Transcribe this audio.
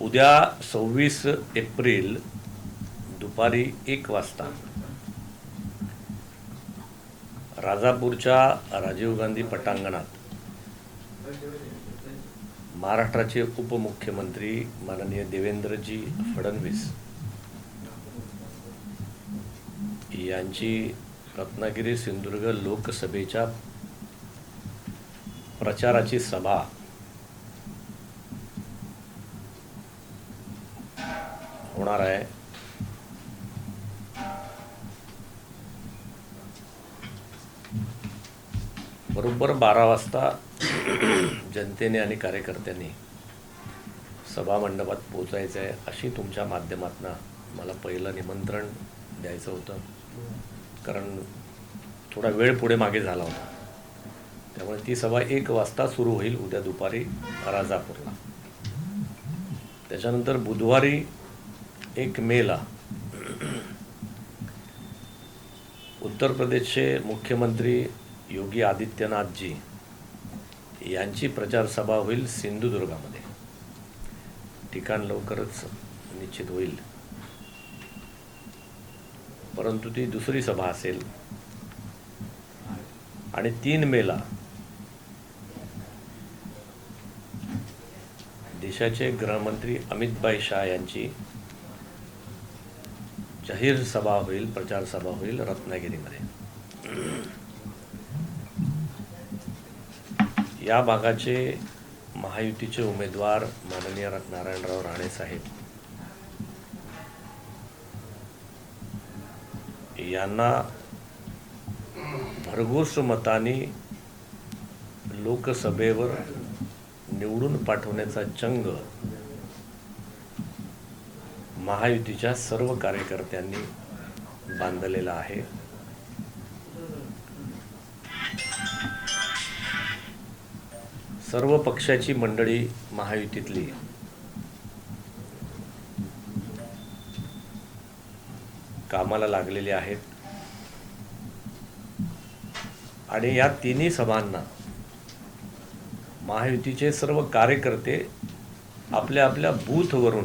उद्या सव्वीस एप्रिल दुपारी एक वाजता. राजापूरच्या राजीव गांधी पटांगणात महाराष्ट्राचे उपमुख्यमंत्री माननीय देवेंद्रजी फडणवीस यांची रत्नागिरी सिंधुदुर्ग लोकसभेच्या प्रचाराची सभा होणार आहे. बरोबर बारा वाजता जनतेने आणि कार्यकर्त्यांनी सभा मंडपात पोचायचं आहे अशी तुमच्या माध्यमातून मला पहिलं निमंत्रण द्यायचं होतं. कारण थोडा वेळ पुढे मागे झाला होता. त्यामुळे ती सभा एक वाजता सुरू होईल उद्या दुपारी राजापूरला. त्याच्यानंतर बुधवारी एक मेला. उत्तर प्रदेशचे मुख्यमंत्री योगी आदित्यनाथजी यांची प्रचारसभा होईल सिंधुदुर्गामध्ये. ठिकाण लवकरच निश्चित होईल. परंतु ती दुसरी सभा असेल. आणि तीन मेला देशाचे गृहमंत्री अमित भाई शाह यांची जाहीर सभा होईल प्रचार सभा होईल रत्नागिरीमध्ये. या भागाचे महायुतीचे उमेदवार माननीय नारायणराव राणे साहेब. यांना भरघोस मताने लोकसभेवर निवडून पाठवण्याचा चंग महायुतीच्या सर्व कार्यकर्त्यांनी बांधलेला आहे. सर्व पक्षाची मंडळी महायुतीतली. कामाला लागलेली आहेत. आणि या तिन्ही सभांना महायुतीचे सर्व कार्यकर्ते आपल्या आपल्या बूथवरून